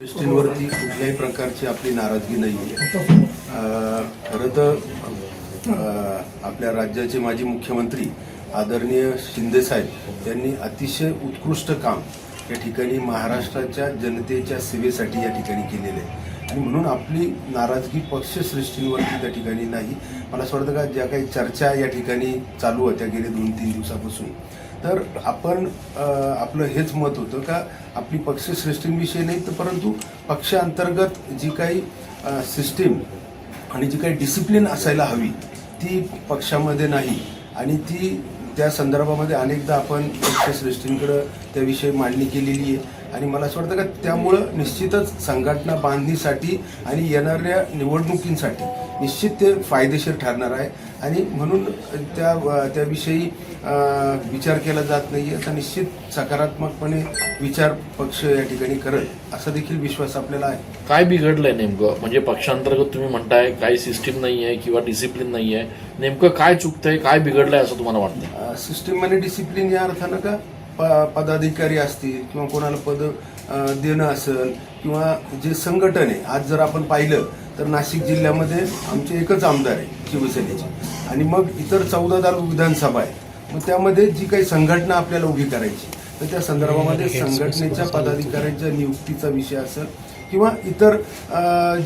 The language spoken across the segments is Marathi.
गोष्टींवरती कुठल्याही प्रकारची आपली नाराजगी नाही आहे खरं तर आपल्या राज्याचे माजी मुख्यमंत्री आदरणीय शिंदेसाहेब यांनी अतिशय उत्कृष्ट काम या ठिकाणी महाराष्ट्राच्या जनतेच्या सेवेसाठी या ठिकाणी केलेले आहे. आणि म्हणून आपली नाराजगी पक्षश्रेष्ठींवरती त्या ठिकाणी नाही. मला असं वाटतं का ज्या काही चर्चा या ठिकाणी चालू होत्या गेले दोन तीन दिवसापासून तर आपण आपलं हेच मत होतं का आपली पक्षश्रेष्ठींविषयी नाही तर परंतु पक्षांतर्गत जी काही सिस्टीम आणि जी काही डिसिप्लिन असायला हवी ती पक्षामध्ये नाही. आणि ती त्या संदर्भामध्ये अनेकदा आपण पक्षश्रेष्ठींकडं त्याविषयी मांडणी केलेली आहे. आणि मला असं वाटतं का त्यामुळं निश्चितच संघटना बांधणीसाठी आणि येणाऱ्या निवडणुकींसाठी निश्चित ते फायदेशीर ठरणार आहे. आणि म्हणून त्या त्याविषयी विचार केला जात नाही आहे तर निश्चित सकारात्मकपणे विचार पक्ष या ठिकाणी करत असा देखील विश्वास आपल्याला आहे. काय बिघडलंय नेमकं? म्हणजे पक्षांतर्गत तुम्ही म्हणताय काही सिस्टीम नाहीये किंवा डिसिप्लिन नाहीये. नेमकं काय चुकतंय काय बिघडलंय असं तुम्हाला वाटतं सिस्टीम आणि डिसिप्लिन या अर्थानं का प- पदाधिकारी असतील किंवा कोणाला पद देणं असेल किंवा जे संघटन आहे आज जर आपण पाहिलं तर नाशिक जिल्ह्यामध्ये आमचे एकच आमदार आहे शिवसेनेचे. आणि मग इतर चौदा तालुका विधानसभा आहे मग त्यामध्ये जी काही संघटना आपल्याला उभी करायची तर त्या संदर्भामध्ये संघटनेच्या पदाधिकाऱ्यांच्या नियुक्तीचा विषय असेल किंवा इतर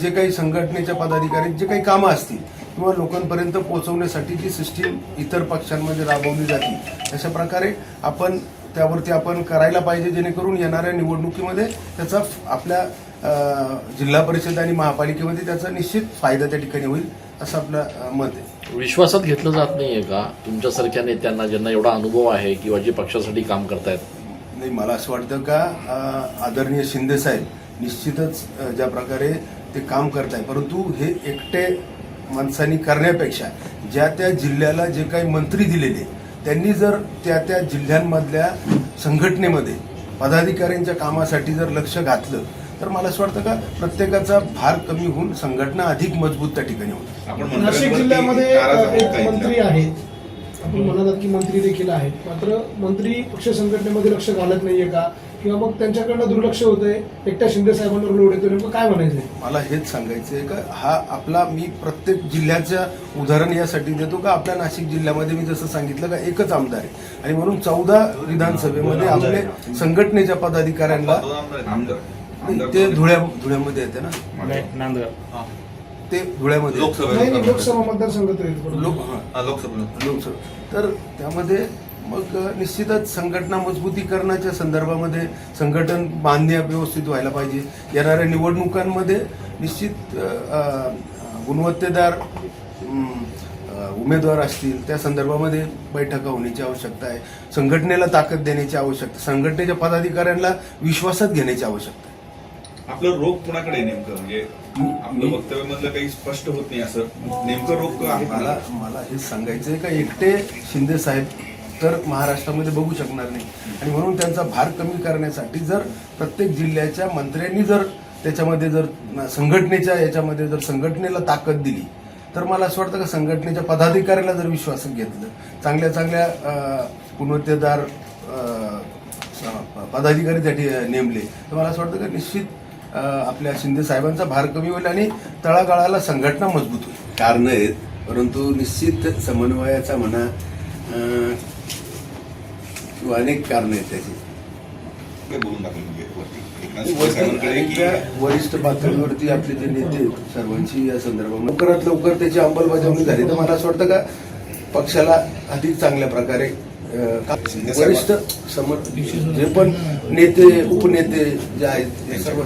जे काही संघटनेच्या पदाधिकारी जे काही कामं असतील किंवा लोकांपर्यंत पोहोचवण्यासाठी जी सिस्टीम इतर पक्षांमध्ये राबवली जाते अशा प्रकारे आपण त्यावरती आपण करायला पाहिजे जेणेकरून येणाऱ्या निवडणुकीमध्ये त्याचा आपल्या जिल्हा परिषद आणि महापालिकेमध्ये त्याचा निश्चित फायदा त्या ठिकाणी होईल असं आपलं मत आहे. विश्वासात घेतलं जात नाहीये का? तुमच्यासारख्या नेत्यांना ज्यांना एवढा अनुभव आहे किंवा जे पक्षासाठी काम करतायत? नाही मला असं वाटतं का आदरणीय शिंदे साहेब निश्चितच ज्या प्रकारे ते काम करत आहे परंतु हे एकटे माणसांनी करण्यापेक्षा ज्या त्या जिल्ह्याला जे काही मंत्री दिलेले त्यांनी जर त्या त्या जिल्ह्यांमधल्या संघटनेमध्ये पदाधिकाऱ्यांच्या कामासाठी जर लक्ष घातलं तर मला असं वाटतं का प्रत्येकाचा भार कमी होऊन संघटना अधिक मजबूत त्या ठिकाणी होते. आपण नाशिक जिल्ह्यामध्ये एक मंत्री. आहेत. आपण म्हणालात की मंत्री देखील आहेत. मात्र मंत्री पक्ष संघटनेमध्ये लक्ष घालत नाहीये का? किंवा मग त्यांच्याकडनं दुर्लक्ष होतंय एकट्या शिंदे साहेबांवर लोड येतो नेमकं काय म्हणायचंय? मला हेच सांगायचं आहे का हा आपला मी प्रत्येक जिल्ह्याचं उदाहरण यासाठी देतो का आपल्या नाशिक जिल्ह्यामध्ये मी जसं सांगितलं का एकच आमदार आहे. आणि म्हणून चौदा विधानसभेमध्ये आपले संघटनेच्या पदाधिकाऱ्यांना ते धुळ्या धुळ्यामध्ये येते ना? ते धुळ्यामध्ये लोकसभा लोकसभा मतदारसंघात लोकसभा. लोकसभा. तर त्यामध्ये मग निश्चितच संघटना मजबूतीकरणाच्या संदर्भामध्ये संघटन बांधण्या व्यवस्थित व्हायला पाहिजे. येणाऱ्या निवडणुकांमध्ये निश्चित गुणवत्तेदार उमेदवार असतील त्या संदर्भामध्ये बैठका होण्याची आवश्यकता आहे. संघटनेला ताकद देण्याची आवश्यकता संघटनेच्या पदाधिकाऱ्यांना विश्वासात घेण्याची आवश्यकता आहे. आपलं रोग कुणाकडे नेमकं? म्हणजे आपलं वक्तव्यामधलं काही स्पष्ट होत नाही असं. नेमकं रोग मला मला हेच सांगायचं आहे का? एकटे शिंदे साहेब तर महाराष्ट्रामध्ये बघू शकणार नाही. आणि म्हणून त्यांचा भार कमी करण्यासाठी जर प्रत्येक जिल्ह्याच्या मंत्र्यांनी जर त्याच्यामध्ये जर संघटनेच्या याच्यामध्ये जर संघटनेला ताकद दिली तर मला असं वाटतं का संघटनेच्या पदाधिकाऱ्याला जर विश्वासात घेतलं चांगल्या चांगल्या गुणवत्तेदार पदाधिकारी त्याठी नेमले तर मला असं वाटतं का निश्चित आपल्या शिंदे साहेबांचा भार कमी होईल आणि तळागाळाला संघटना मजबूत होईल. कारण आहेत परंतु निश्चित समन्वयाचा म्हणा अनेक कारण आहेत त्याची. म्हणजे वरिष्ठ पातळीवरती आपले जे नेते सर्वांची या संदर्भात लवकरात लवकर त्याची अंमलबजावणी झाली. तर मला असं वाटतं का पक्षाला अधिक चांगल्या प्रकारे वरिष्ठ समर जे पण नेते उपनेते जे आहेत हे सर्व